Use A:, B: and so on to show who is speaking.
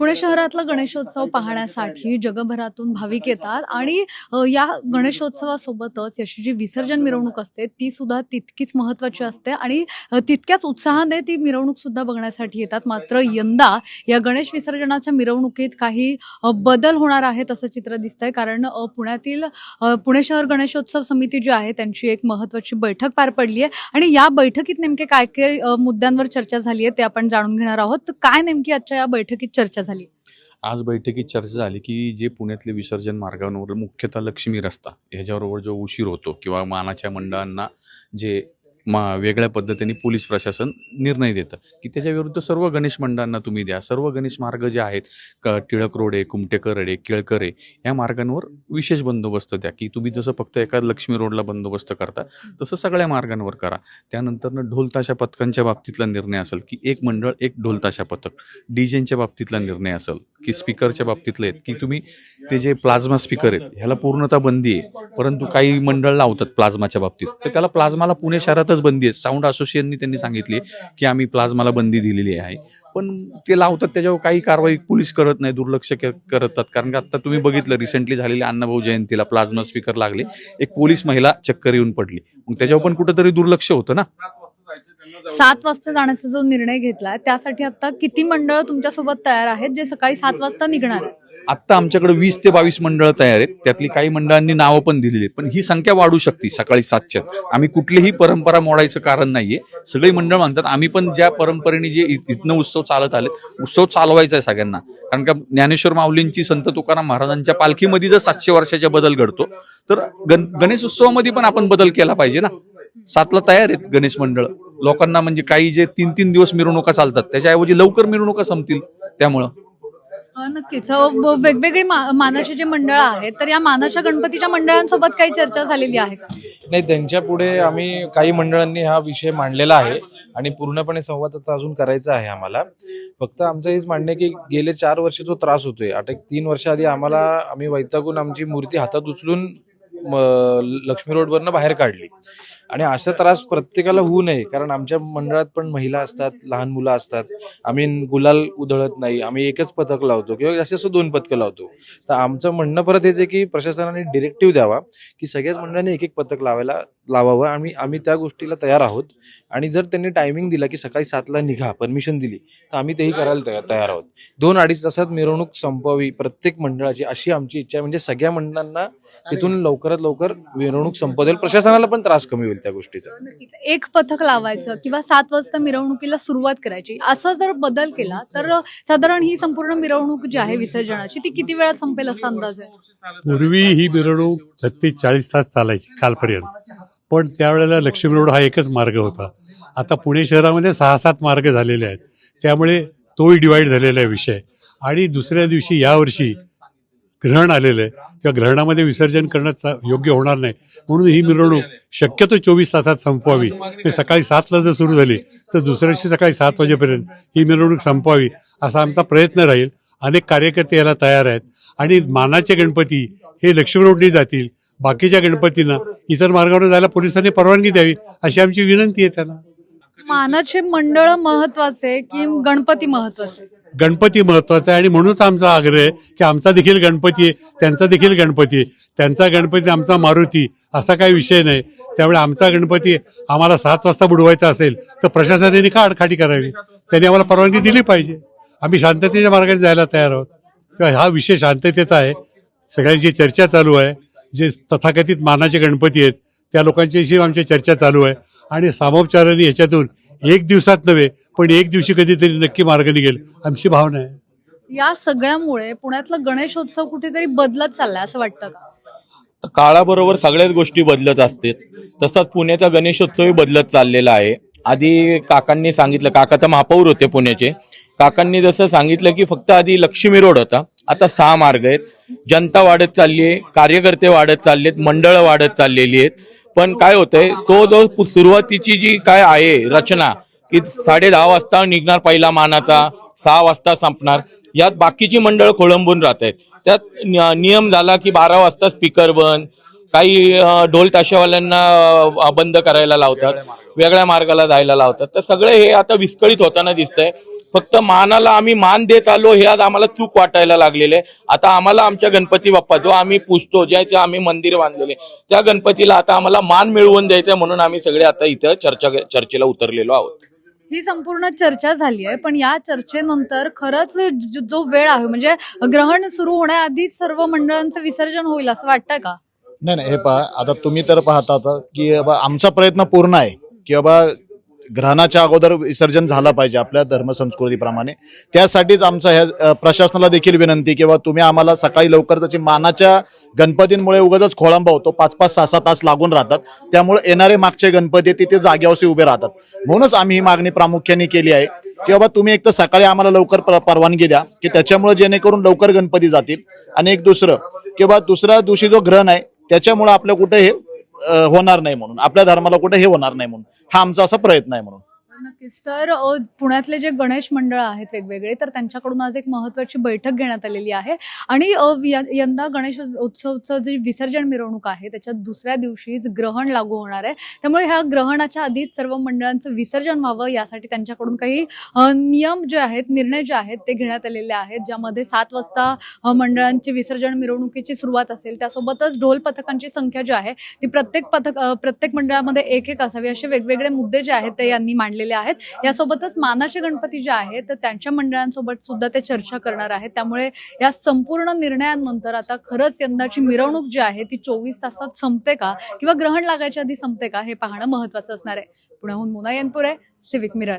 A: पुणे शहरातला गणेशोत्सव पाहण्यासाठी जगभरातून भाविक येतात आणि या गणेशोत्सवासोबतच याची जी विसर्जन मिरवणूक असते ती सुद्धा तितकीच महत्त्वाची असते आणि तितक्याच उत्साहाने ती मिरवणूक सुद्धा बघण्यासाठी येतात. मात्र यंदा या गणेश विसर्जनाच्या मिरवणुकीत काही बदल होणार आहेत असं चित्र दिसतंय. कारण पुण्यातील पुणे शहर गणेशोत्सव समिती जी आहे त्यांची एक महत्त्वाची बैठक पार पडली आहे आणि या बैठकीत नेमके काय काय मुद्द्यांवर चर्चा झाली आहे ते आपण जाणून घेणार आहोत. तर काय नेमकी आजच्या या बैठकीत चर्चा झाली?
B: आज बैठकीत चर्चा झाली की जे पुण्यातले विसर्जन मार्गांवर मुख्यतः लक्ष्मी रस्ता ह्याच्याबरोबर जो उशीर होतो किंवा मानाच्या मंडळांना जे मा वेगळ्या पद्धतीने पोलीस प्रशासन निर्णय देतं. की त्याच्याविरुद्ध सर्व गणेश मंडळांना तुम्ही द्या. सर्व गणेश मार्ग जे आहेत क टिळक रोडे कुमटेकरडे कुमटेकर केळकर या मार्गांवर विशेष बंदोबस्त द्या. की तुम्ही जसं फक्त एका लक्ष्मी रोडला बंदोबस्त करता तसं सगळ्या मार्गांवर करा. त्यानंतरनं ढोलताशा पथकांच्या बाबतीतला निर्णय असेल की एक मंडळ एक ढोलताशा पथक. डीजेंच्या बाबतीतला निर्णय असेल की स्पीकरच्या बाबतीतले आहेत. की तुम्ही ते जे प्लाझ्मा स्पीकर आहेत ह्याला पूर्णतः बंदी आहे. परंतु काही मंडळ लावतात प्लाझ्माच्या बाबतीत. तर त्याला प्लाझ्माला पुणे शहरात शहरातच बंदी आहे साऊंड असोसिएशननी त्यांनी सांगितली की आम्ही प्लाझ्माला बंदी दिलेली आहे. पण ते लावतात त्याच्यावर काही कारवाई पोलीस करत नाही दुर्लक्ष करतात. कारण का आता तुम्ही बघितलं रिसेंटली झालेल्या अण्णाभाऊ जयंतीला प्लाझ्मा स्पीकर लागले. एक पोलीस महिला चक्कर येऊन पडली. मग त्याच्यावर पण कुठंतरी दुर्लक्ष होतं ना?
A: सात वाजता जाण्याचा जो निर्णय घेतलाय त्यासाठी आता किती मंडळ तुमच्यासोबत तयार आहेत जे सकाळी सात वाजता निघणार आहेत?
B: आत्ता आमच्याकडे वीस ते बावीस मंडळ तयार आहेत. त्यातली काही मंडळांनी नावं पण दिलेली आहेत. पण ही संख्या वाढू शकते सकाळी सातच्या. आम्ही कुठलीही परंपरा मोडायचं कारण नाहीये. सगळी मंडळ म्हणतात आम्ही पण ज्या परंपरेने जे इथनं उत्सव चालत आले उत्सव चालवायचा आहे सगळ्यांना. कारण का ज्ञानेश्वर माऊलींची संत तुकाराम महाराजांच्या पालखीमध्ये जर सातशे वर्षाच्या बदल घडतो तर गण गणेश उत्सवामध्ये पण आपण बदल केला पाहिजे ना? सातला तयार आहेत गणेश मंडळ. लोकांना म्हणजे काही जे तीन तीन दिवस मिरवणुका चालतात त्याच्याऐवजी लवकर मिरवणुका संपतील त्यामुळं.
A: अ, नक्कीच. वेगवेगळी मानाचे जे मंडळ आहेत तर या मानाच्या गणपतीच्या मंडळांसोबत काही चर्चा झालेली आहे का?
C: नाही त्यांच्या पुढे आम्ही काही मंडळांनी हा विषय मांडलेला आहे आणि पूर्णपणे संवाद आता अजून करायचा आहे आम्हाला. फक्त आमचं हेच मांडणं की गेले चार वर्ष जो त्रास होतोय आता एक तीन वर्ष आधी आम्हाला आम्ही वैतागून आमची मूर्ती हातात उचलून लक्ष्मी रोडवरनं बाहेर काढली. आणि असा त्रास प्रत्येकाला होऊ नये कारण आमच्या मंडळात पण महिला असतात लहान मुलं असतात. आम्ही गुलाल उधळत नाही आम्ही एकच पथक लावतो किंवा जास्तीत जास्त दोन पथकं लावतो. तर आमचं म्हणणं परत हेच आहे की प्रशासनाने डिरेक्टिव्ह द्यावा की सगळ्याच मंडळांनी एक एक पथक लावायला लावावं. आम्ही आम्ही त्या गोष्टीला तयार आहोत. आणि जर त्यांनी टायमिंग दिला की सकाळी सातला निघा परमिशन दिली तर आम्ही तेही करायला तयार तयार आहोत. दोन अडीच तासात मिरवणूक संपवावी प्रत्येक मंडळाची अशी आमची इच्छा म्हणजे सगळ्या मंडळांना तिथून लवकरात लवकर मिरवणूक संपवता येईल प्रशासनाला पण त्रास कमी होईल. त्या गोष्टीचा.
A: नक्कीच. एक पथक लावायचं किंवा सात वाजता मिरवणुकीला सुरुवात करायची. असं जर बदल केला तर साधारण ही संपूर्ण मिरवणूक जी आहे विसर्जनाची ती किती वेळात संपेल असा अंदाज आहे?
D: पूर्वी ही मिरवणूक छत्तीस चाळीस तास चालायची कालपर्यंत. पण त्यावेळेला लक्ष्मी रोड हा एकच मार्ग होता. आता पुणे शहरामध्ये सहा सात मार्ग झालेले आहेत. त्यामुळे तोही डिवाईड झालेला आहे विषय. आणि दुसऱ्या दिवशी यावर्षी ग्रहण आलेलं आहे. त्या ग्रहणामध्ये विसर्जन करणं योग्य होणार नाही. म्हणून ही मिरवणूक शक्यतो चोवीस तासात संपवावी. सकाळी सातला जर सुरू झाली तर दुसऱ्या दिवशी सकाळी सात वाजेपर्यंत ही मिरवणूक संपवावी असा आमचा प्रयत्न राहील. अनेक कार्यकर्ते याला तयार आहेत. आणि मानाचे गणपती हे लक्ष्मी रोडने जातील. बाकीच्या गणपतींना इतर मार्गावर जायला पोलिसांनी परवानगी द्यावी अशी आमची विनंती आहे त्यांना.
A: मानाचे मंडळ महत्त्वाचे की गणपती महत्त्वाचे
D: गणपती महत्त्वाचा आहे आणि म्हणूनच आमचा आग्रह आहे की आमचा देखील गणपती आहे त्यांचा देखील गणपती आहे. त्यांचा गणपती आमचा मारुती असा काही विषय नाही. त्यामुळे आमचा गणपती आम्हाला सात वाजता बुडवायचा असेल तर प्रशासनाने का आडखाडी करावी? त्यांनी आम्हाला परवानगी दिली पाहिजे. आम्ही शांततेच्या मार्गाने जायला तयार आहोत. तर हा विषय शांततेचा आहे. सगळ्यांची चर्चा चालू आहे. जे तथाकथित मानाचे गणपती आहेत त्या लोकांच्याशी आमची चर्चा चालू आहे. आणि सामोपचाराने याच्यातून एक दिवसात नव्हे पण एक दिवशी कधीतरी नक्की मार्ग निघेल आमची भावना आहे.
A: या सगळ्यामुळे पुण्यातला गणेशोत्सव कुठेतरी बदलत चाललाय असं वाटतं का?
E: तर काळाबरोबर सगळ्याच गोष्टी बदलत असतात तसाच पुण्याचा गणेशोत्सवही बदलत चाललेला आहे. आधी काकांनी सांगितलं काका तर महापौर होते पुण्याचे. काकांनी जसं सांगितलं की फक्त आधी लक्ष्मी रोड होता. आता सहा मार्ग आहेत. जनता वाढत चालली आहे कार्यकर्ते वाढत चालले आहेत मंडळं वाढत चाललेली आहेत. पण काय होतंय तो जो सुरुवातीची जी काय आहे रचना की साडे दहा वाजता निघणार पहिला मानाचा सहा वाजता संपणार. यात बाकीची मंडळ खोळंबून राहत. आहेत त्यात नियम झाला की बारा वाजता स्पीकर बंद. काही ढोल ताशावाल्यांना बंद करायला लावतात. वेगळ्या मार्गाला जायला लावतात. तर सगळे हे आता विस्कळीत होताना दिसतंय. फक्त मानाला आम्ही मान देत आलो हे आज आम्हाला चूक वाटायला लागलेले आता आम्हाला आमच्या गणपती बाप्पा जो आम्ही पुजतो ज्याचे आम्ही मंदिर बांधलेले. त्या गणपतीला आता आम्हाला मान मिळवून द्यायचं म्हणून आम्ही सगळे आता इथं चर्चा चर्चेला उतरलेलो आहोत.
A: ही संपूर्ण चर्चा झाली आहे पण या चर्चेनंतर खरंच ज- वेळ आहे म्हणजे ग्रहण सुरू होण्याआधीच सर्व मंडळांचं विसर्जन होईल असं वाटतंय का?
F: नाही नाही हे पहा आता तुम्ही तर पाहता की आमचा प्रयत्न पूर्ण आहे की बाबा ग्रहणाच्या अगोदर विसर्जन झालं पाहिजे आपल्या धर्मसंस्कृतीप्रमाणे. त्यासाठीच आमचा ह्या प्रशासनाला देखील विनंती किंवा तुम्ही आम्हाला सकाळी लवकर जशी मानाच्या गणपतींमुळे उगाच खोळंबा होतो. पाच पाच सहा सहा तास लागून राहतात. त्यामुळे येणारे मागचे गणपती तिथे जाग्यावरती उभे राहतात. म्हणूनच आम्ही ही मागणी प्रामुख्याने केली आहे की बाबा तुम्ही एक तर सकाळी आम्हाला लवकर पर- परवानगी द्या की त्याच्यामुळे जेणेकरून लवकर गणपती जातील. आणि एक दुसरं किंवा दुसऱ्या दिवशी जो ग्रहण आहे त्याच्यामुळे आपलं कुठे हे होणार नाही म्हणून. आपल्या धर्माला कुठे हे होणार नाही म्हणून. हा आमचा असा प्रयत्न आहे म्हणून.
A: नक्कीच. तर अ, पुण्यातले जे गणेश मंडळ आहेत वेगवेगळे तर त्यांच्याकडून आज एक महत्वाची बैठक घेण्यात आलेली आहे. आणि अ, यंदा गणेश उत्सवचं जे विसर्जन मिरवणूक आहे त्याच्या दुसऱ्या दिवशीच ग्रहण लागू होणार आहे. त्यामुळे ह्या ग्रहणाच्या आधीच सर्व मंडळांचं विसर्जन व्हावं यासाठी त्यांच्याकडून काही अ, नियम जे आहेत निर्णय जे आहेत ते घेण्यात आलेले आहेत. ज्यामध्ये सात वाजता अ, मंडळांची विसर्जन मिरवणुकीची सुरुवात असेल त्यासोबतच ढोल पथकांची संख्या जी आहे ती प्रत्येक पथक अ, प्रत्येक मंडळामध्ये एक एक असावी असे वेगवेगळे मुद्दे जे आहेत ते यांनी मांडलेले आहेत. यासोबतच मानाचे गणपती जे आहेत तर त्यांच्या मंडळांसोबत सुद्धा ते चर्चा करणार आहेत. त्यामुळे या संपूर्ण निर्णयांनंतर आता खरंच यंदाची मिरवणूक जी आहे ती चोवीस तासात संपते का? किंवा ग्रहण लागायच्या आधी संपते का? हे पाहणं महत्वाचं असणार आहे. पुण्याहून मुना येनपुरे सिविक मिरर